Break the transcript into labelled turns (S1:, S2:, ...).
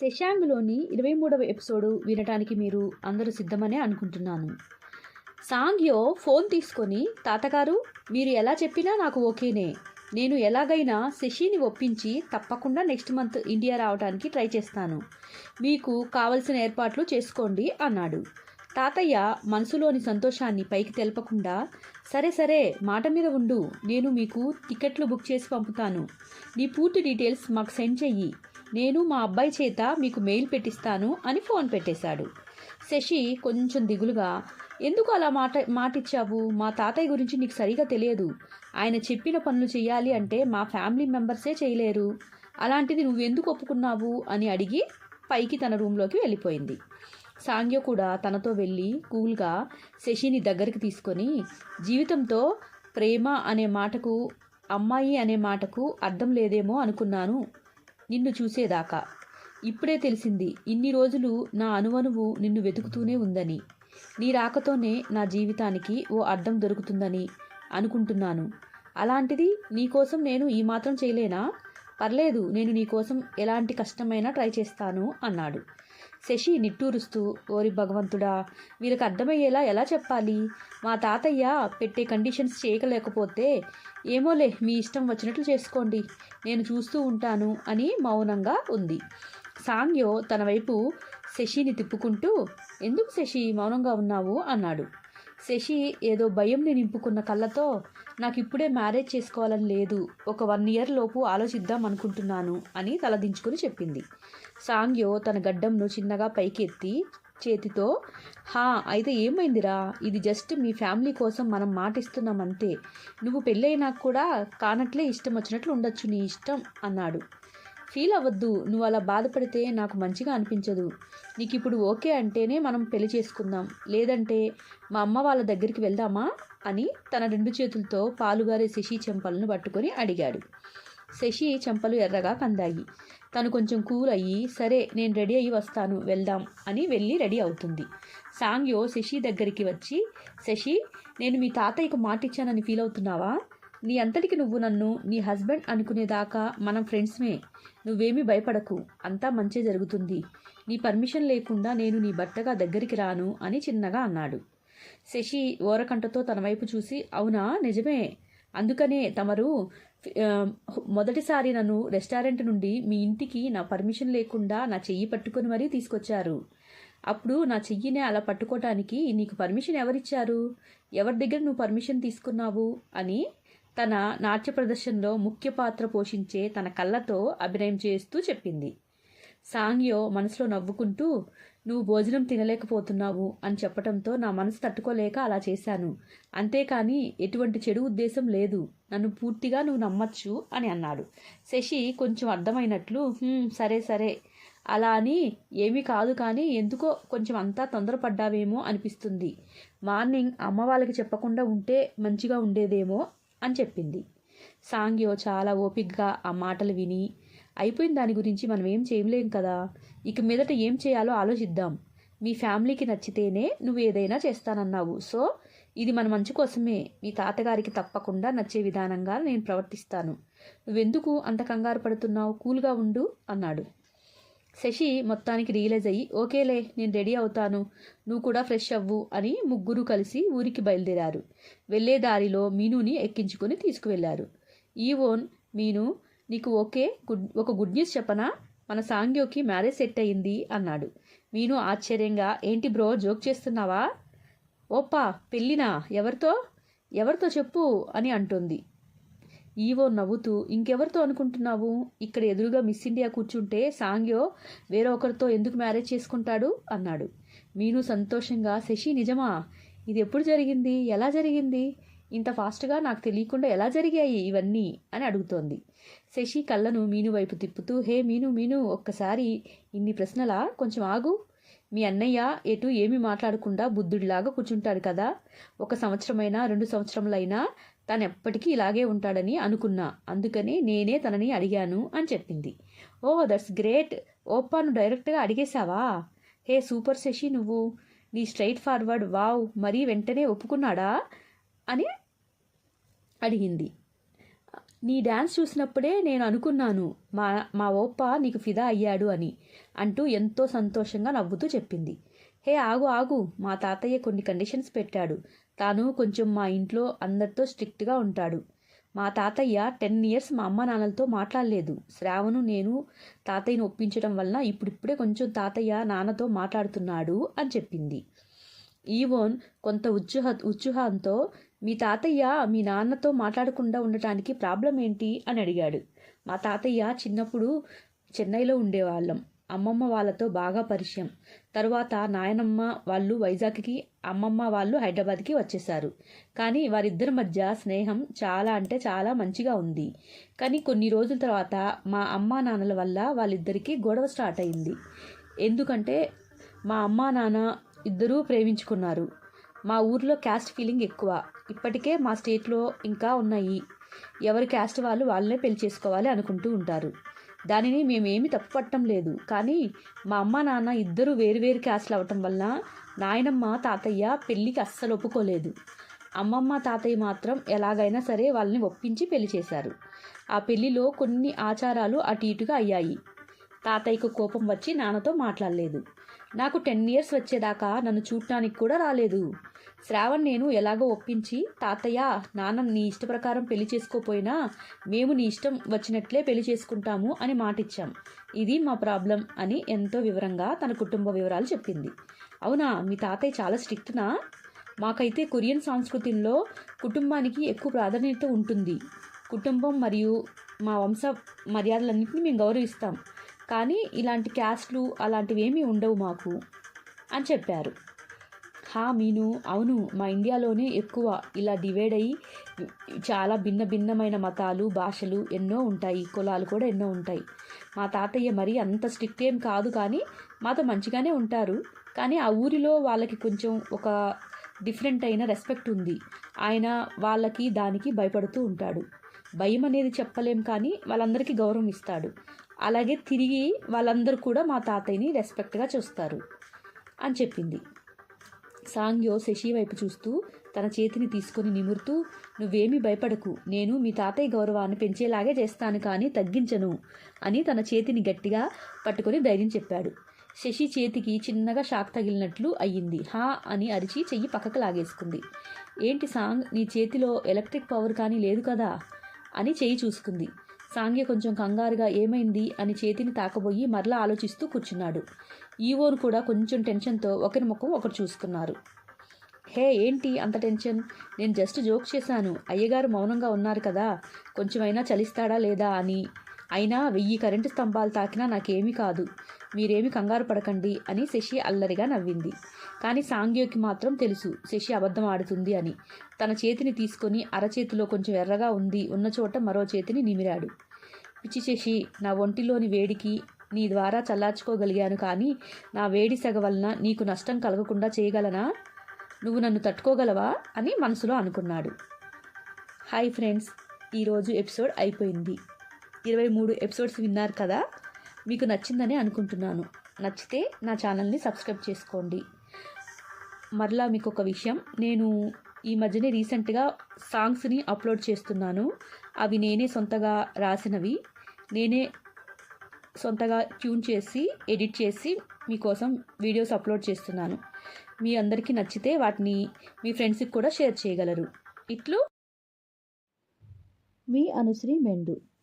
S1: శశాంగ్లోని ఇరవై మూడవ ఎపిసోడు వినటానికి మీరు అందరూ సిద్ధమనే అనుకుంటున్నాను. సాంగ్యో ఫోన్ తీసుకొని తాతగారు మీరు ఎలా చెప్పినా నాకు ఓకేనే. నేను ఎలాగైనా శశిని ఒప్పించి తప్పకుండా నెక్స్ట్ మంత్ ఇండియా రావడానికి ట్రై చేస్తాను. మీకు కావలసిన ఏర్పాట్లు చేసుకోండి అన్నాడు. తాతయ్య మనసులోని సంతోషాన్ని పైకి తెలపకుండా సరే సరే మాట మీద ఉండు నేను మీకు టికెట్లు బుక్ చేసి పంపుతాను. నీ పూర్తి డీటెయిల్స్ మాకు సెండ్ చెయ్యి. నేను మా అబ్బాయి చేత మీకు మెయిల్ పెట్టిస్తాను అని ఫోన్ పెట్టేశాడు. శశి కొంచెం దిగులుగా ఎందుకు అలా మాట మాటిచ్చావు? మా తాతయ్య గురించి నీకు సరిగా తెలియదు. ఆయన చెప్పిన పనులు చేయాలి అంటే మా ఫ్యామిలీ మెంబర్సే చేయలేరు. అలాంటిది నువ్వెందుకు ఒప్పుకున్నావు? అని అడిగి పైకి తన రూంలోకి వెళ్ళిపోయింది. సాంగ్య కూడా తనతో వెళ్ళి కూల్గా శశిని దగ్గరికి తీసుకొని జీవితంతో ప్రేమ అనే మాటకు అమ్మాయి అనే మాటకు అర్థం లేదేమో అనుకున్నాను. నిన్ను చూసేదాకా. ఇప్పుడే తెలిసింది ఇన్ని రోజులు నా అనువనువు నిన్ను వెతుకుతూనే ఉందని. నీ రాకతోనే నా జీవితానికి ఓ అర్థం దొరుకుతుందని అనుకుంటున్నాను. అలాంటిది నీకోసం నేను ఈ మాత్రం చేయలేనా? పర్లేదు నేను నీకోసం ఎలాంటి కష్టమైనా ట్రై చేస్తాను అన్నాడు. శశి నిట్టూరుస్తూ ఓరి భగవంతుడా వీళ్ళకి అర్థమయ్యేలా ఎలా చెప్పాలి? మా తాతయ్య పెట్టే కండిషన్స్ చేయకలేకపోతే ఏమోలే మీ ఇష్టం వచ్చినట్లు చేసుకోండి. నేను చూస్తూ ఉంటాను అని మౌనంగా ఉంది. సాంగ్యో తన వైపు శశిని తిప్పుకుంటూ ఎందుకు శశి మౌనంగా ఉన్నావు? అన్నాడు. శశి ఏదో భయంని నింపుకున్న కళ్ళతో నాకు ఇప్పుడే మ్యారేజ్ చేసుకోవాలని లేదు. ఒక వన్ ఇయర్ లోపు ఆలోచిద్దాం అనుకుంటున్నాను అని తలదించుకుని చెప్పింది. సాంగ్యో తన గడ్డంను చిన్నగా పైకి ఎత్తి చేతితో హా అయితే ఏమైందిరా? ఇది జస్ట్ మీ ఫ్యామిలీ కోసం మనం మాటిస్తున్నాం అంతే. నువ్వు పెళ్ళైనా కూడా కానట్లే ఇష్టం వచ్చినట్లు ఉండొచ్చు నీ ఇష్టం అన్నాడు. ఫీల్ అవ్వద్దు. నువ్వు అలా బాధపడితే నాకు మంచిగా అనిపించదు. నీకు ఇప్పుడు ఓకే అంటేనే మనం పెళ్ళి చేసుకుందాం. లేదంటే మా అమ్మ వాళ్ళ దగ్గరికి వెళ్దామా? అని తన రెండు చేతులతో పాలుగారే శశి చెంపలను పట్టుకొని అడిగాడు. శశి చెంపలు ఎర్రగా కందాయి. తను కొంచెం కూల్ అయ్యి సరే నేను రెడీ అయ్యి వస్తాను వెళ్దాం అని వెళ్ళి రెడీ అవుతుంది. సాంగ్యో శశి దగ్గరికి వచ్చి శశి నేను మీ తాతయ్యకు మాట ఇచ్చానని ఫీల్ అవుతున్నావా? నీ అంతటికి నువ్వు నన్ను నీ హస్బెండ్ అనుకునేదాకా మనం ఫ్రెండ్స్మే. నువ్వేమీ భయపడకు. అంతా మంచే జరుగుతుంది. నీ పర్మిషన్ లేకుండా నేను నీ భర్తగా దగ్గరికి రాను అని చిన్నగా అన్నాడు. శశి ఓరకంటతో తన వైపు చూసి అవునా? నిజమే. అందుకనే తమరు మొదటిసారి నన్ను రెస్టారెంట్ నుండి మీ ఇంటికి నా పర్మిషన్ లేకుండా నా చెయ్యి పట్టుకొని మరీ తీసుకొచ్చారు. అప్పుడు నా చెయ్యినే అలా పట్టుకోవటానికి నీకు పర్మిషన్ ఎవరిచ్చారు? ఎవరి దగ్గర నువ్వు పర్మిషన్ తీసుకున్నావు? అని తన నాట్య ప్రదర్శనలో ముఖ్య పాత్ర పోషించే తన కళ్ళతో అభినయం చేస్తూ చెప్పింది. సాంగ్యో మనసులో నవ్వుకుంటూ నువ్వు భోజనం తినలేకపోతున్నావు అని చెప్పడంతో నా మనసు తట్టుకోలేక అలా చేశాను. అంతేకాని ఎటువంటి చెడు ఉద్దేశం లేదు. నన్ను పూర్తిగా నువ్వు నమ్మచ్చు అని అన్నాడు. శశి కొంచెం అర్థమైనట్లు సరే సరే. అలా అని ఏమీ కాదు కానీ ఎందుకో కొంచెం అంతా తొందరపడ్డావేమో అనిపిస్తుంది. మార్నింగ్ అమ్మ వాళ్ళకి చెప్పకుండా ఉంటే మంచిగా ఉండేదేమో అని చెప్పింది. సాంగ్యో చాలా ఓపిగ్గా ఆ మాటలు విని అయిపోయిన దాని గురించి మనం ఏం చేయలేం కదా ఇక మీదట ఏం చేయాలో ఆలోచిద్దాం. మీ ఫ్యామిలీకి నచ్చితేనే నువ్వు ఏదైనా చేస్తానన్నావు. సో ఇది మన మంచి కోసమే. మీ తాతగారికి తప్పకుండా నచ్చే విధానంగా నేను ప్రవర్తిస్తాను. నువ్వెందుకు అంత కంగారు పడుతున్నావు? కూల్గా ఉండు అన్నాడు. శశి మొత్తానికి రియలైజ్ అయ్యి ఓకేలే నేను రెడీ అవుతాను. నువ్వు కూడా ఫ్రెష్ అవ్వు అని ముగ్గురు కలిసి ఊరికి బయలుదేరారు. వెళ్ళే దారిలో మీనుని ఎక్కించుకొని తీసుకువెళ్ళారు ఈ ఓన్ మీను నీకు ఓకే గుడ్ ఒక గుడ్ న్యూస్ చెప్పనా? మన సాంగ్యోకి మ్యారేజ్ సెట్ అయ్యింది అన్నాడు. మీను ఆశ్చర్యంగా ఏంటి బ్రో జోక్ చేస్తున్నావా? ఓప్పా పెళ్ళినా? ఎవరితో? ఎవరితో చెప్పు? అని అంటుంది. ఈవో నవ్వుతూ ఇంకెవరితో అనుకుంటున్నావు? ఇక్కడ ఎదురుగా మిస్ ఇండియా కూర్చుంటే సాంగ్యో వేరే ఒకరితో ఎందుకు మ్యారేజ్ చేసుకుంటాడు? అన్నాడు. మీను సంతోషంగా శశి నిజమా? ఇది ఎప్పుడు జరిగింది? ఎలా జరిగింది? ఇంత ఫాస్ట్గా నాకు తెలియకుండా ఎలా జరిగాయి ఇవన్నీ? అని అడుగుతోంది. శశి కళ్ళను మీను వైపు తిప్పుతూ హే మీను మీను ఒక్కసారి ఇన్ని ప్రశ్నలా? కొంచెం ఆగు. మీ అన్నయ్య ఎటు ఏమీ మాట్లాడకుండా బుద్ధుడిలాగా కూర్చుంటాడు కదా. ఒక సంవత్సరమైనా రెండు సంవత్సరములైనా తను ఎప్పటికీ ఇలాగే ఉంటాడని అనుకున్నా. అందుకని నేనే తనని అడిగాను అని చెప్పింది. ఓ దట్స్ గ్రేట్. ఓపాను డైరెక్ట్గా అడిగేశావా? హే సూపర్ శశి నువ్వు. నీ స్ట్రైట్ ఫార్వర్డ్ వావ్. మరీ వెంటనే ఒప్పుకున్నాడా? అని అడిగింది. నీ డ్యాన్స్ చూసినప్పుడే నేను అనుకున్నాను. మా మా ఓప్ప నీకు ఫిదా అయ్యాడు అని అంటూ ఎంతో సంతోషంగా నవ్వుతూ చెప్పింది. హే ఆగు ఆగు. మా తాతయ్య కొన్ని కండిషన్స్ పెట్టాడు. తాను కొంచెం మా ఇంట్లో అందరితో స్ట్రిక్ట్గా ఉంటాడు. మా తాతయ్య టెన్ ఇయర్స్ మా అమ్మ నాన్నలతో మాట్లాడలేదు. శ్రావణు నేను తాతయ్యను ఒప్పించడం వలన ఇప్పుడిప్పుడే కొంచెం తాతయ్య నాన్నతో మాట్లాడుతున్నాడు అని చెప్పింది. ఈవోన్ కొంత ఉత్సుహ ఉత్సుహంతో మీ తాతయ్య మీ నాన్నతో మాట్లాడకుండా ఉండటానికి ప్రాబ్లం ఏంటి అని అడిగాడు. మా తాతయ్య చిన్నప్పుడు చెన్నైలో ఉండేవాళ్ళం. అమ్మమ్మ వాళ్ళతో బాగా పరిచయం. తర్వాత నాయనమ్మ వాళ్ళు వైజాగ్కి అమ్మమ్మ వాళ్ళు హైదరాబాద్కి వచ్చేసారు కానీ వారిద్దరి మధ్య స్నేహం చాలా అంటే చాలా మంచిగా ఉంది. కానీ కొన్ని రోజుల తర్వాత మా అమ్మా నాన్నల వల్ల వాళ్ళిద్దరికీ గొడవ స్టార్ట్ అయింది. ఎందుకంటే మా అమ్మా నాన్న ఇద్దరూ ప్రేమించుకున్నారు. మా ఊర్లో క్యాస్ట్ ఫీలింగ్ ఎక్కువ. ఇప్పటికే మా స్టేట్లో ఇంకా ఉన్నాయి. ఎవరి క్యాస్ట్ వాళ్ళు వాళ్ళనే పెళ్ళి చేసుకోవాలి అనుకుంటూ ఉంటారు. దానిని మేమేమి తప్పుపట్టం లేదు. కానీ మా అమ్మ నాన్న ఇద్దరు వేరు వేరు క్యాస్ట్లు అవటం వల్ల నాయనమ్మ తాతయ్య పెళ్ళికి అస్సలు ఒప్పుకోలేదు. అమ్మమ్మ తాతయ్య మాత్రం ఎలాగైనా సరే వాళ్ళని ఒప్పించి పెళ్ళి చేశారు. ఆ పెళ్ళిలో కొన్ని ఆచారాలు అటు ఇటుగా అయ్యాయి. తాతయ్యకు కోపం వచ్చి నాన్నతో మాట్లాడలేదు. నాకు టెన్ ఇయర్స్ వచ్చేదాకా నన్ను చూడటానికి కూడా రాలేదు. శ్రావణ్ నేను ఎలాగో ఒప్పించి తాతయ్య నాన్న నీ ఇష్ట ప్రకారం పెళ్ళి చేసుకోపోయినా మేము నీ ఇష్టం వచ్చినట్లే పెళ్ళి చేసుకుంటాము అని మాటిచ్చాం. ఇది మా ప్రాబ్లం అని ఎంతో వివరంగా తన కుటుంబ వివరాలు చెప్పింది. అవునా? మీ తాతయ్య చాలా స్ట్రిక్ట్నా మాకైతే కొరియన్ సంస్కృతిలో కుటుంబానికి ఎక్కువ ప్రాధాన్యత ఉంటుంది. కుటుంబం మరియు మా వంశ మర్యాదలన్నింటినీ మేము గౌరవిస్తాం. కానీ ఇలాంటి క్యాస్ట్లు అలాంటివి ఏమీ ఉండవు మాకు అని చెప్పారు. హా మీను అవును మా ఇండియాలోనే ఎక్కువ ఇలా డివైడ్ అయ్యి చాలా భిన్న భిన్నమైన మతాలు భాషలు ఎన్నో ఉంటాయి కులాలు కూడా ఎన్నో ఉంటాయి. మా తాతయ్య మరి అంత స్ట్రిక్ట్ ఏం కాదు కానీ మాతో మంచిగానే ఉంటారు. కానీ ఆ ఊరిలో వాళ్ళకి కొంచెం ఒక డిఫరెంట్ అయిన రెస్పెక్ట్ ఉంది. ఆయన వాళ్ళకి దానికి భయపడుతూ ఉంటాడు. భయం అనేది చెప్పలేం కానీ వాళ్ళందరికీ గౌరవం ఇస్తాడు. అలాగే తిరిగి వాళ్ళందరూ కూడా మా తాతయ్యని రెస్పెక్ట్గా చూస్తారు. అని చెప్పింది. సాంగ్యో శశి వైపు చూస్తూ తన చేతిని తీసుకొని నిమురుతూ నువ్వేమీ భయపడకు. నేను మీ తాతయ్య గౌరవాన్ని పెంచేలాగే చేస్తాను కానీ తగ్గించను అని తన చేతిని గట్టిగా పట్టుకొని ధైర్యం చెప్పాడు. శశి చేతికి చిన్నగా షాక్ తగిలినట్లు అయ్యింది. హా అని అరిచి చెయ్యి పక్కకు లాగేసుకుంది. ఏంటి సాంగ్? నీ చేతిలో ఎలక్ట్రిక్ పవర్ కానీ లేదు కదా? అని చెయ్యి చూసుకుంది. సాంగ్య కొంచెం కంగారుగా ఏమైంది అని చేతిని తాకబోయి మరలా ఆలోచిస్తూ కూర్చున్నాడు. ఈవోను కూడా కొంచెం టెన్షన్తో ఒకరి ముఖం ఒకరు చూసుకున్నారు. హే ఏంటి అంత టెన్షన్? నేను జస్ట్ జోక్ చేశాను. అయ్యగారు మౌనంగా ఉన్నారు కదా. కొంచెమైనా చలిస్తాడా లేదా అని. అయినా వెయ్యి కరెంటు స్తంభాలు తాకినా నాకేమీ కాదు. మీరేమి కంగారు పడకండి అని శశి అల్లరిగా నవ్వింది. కానీ సాంగ్యోకి మాత్రం తెలుసు శశి అబద్ధం ఆడుతుంది అని. తన చేతిని తీసుకొని అరచేతిలో కొంచెం ఎర్రగా ఉంది ఉన్న చోట మరో చేతిని నిమిరాడు. పిచ్చి శశి నా ఒంటిలోని వేడికి నీ ద్వారా చల్లార్చుకోగలిగాను కానీ నా వేడి సెగ వలన నీకు నష్టం కలగకుండా చేయగలనా? నువ్వు నన్ను తట్టుకోగలవా? అని మనసులో అనుకున్నాడు. హాయ్ ఫ్రెండ్స్ ఈరోజు ఎపిసోడ్ అయిపోయింది. ఇరవై మూడు ఎపిసోడ్స్ విన్నారు కదా? మీకు నచ్చిందని అనుకుంటున్నాను. నచ్చితే నా ఛానల్ని సబ్స్క్రైబ్ చేసుకోండి. మరలా మీకు ఒక విషయం. నేను ఈ మధ్యనే రీసెంట్గా సాంగ్స్ని అప్లోడ్ చేస్తున్నాను. అవి నేనే సొంతగా రాసినవి. నేనే సొంతగా ట్యూన్ చేసి ఎడిట్ చేసి మీకోసం వీడియోస్ అప్లోడ్ చేస్తున్నాను. మీ అందరికీ నచ్చితే వాటిని మీ ఫ్రెండ్స్కి కూడా షేర్ చేయగలరు. ఇట్లు. మీ అనుశ్రీ మెండు.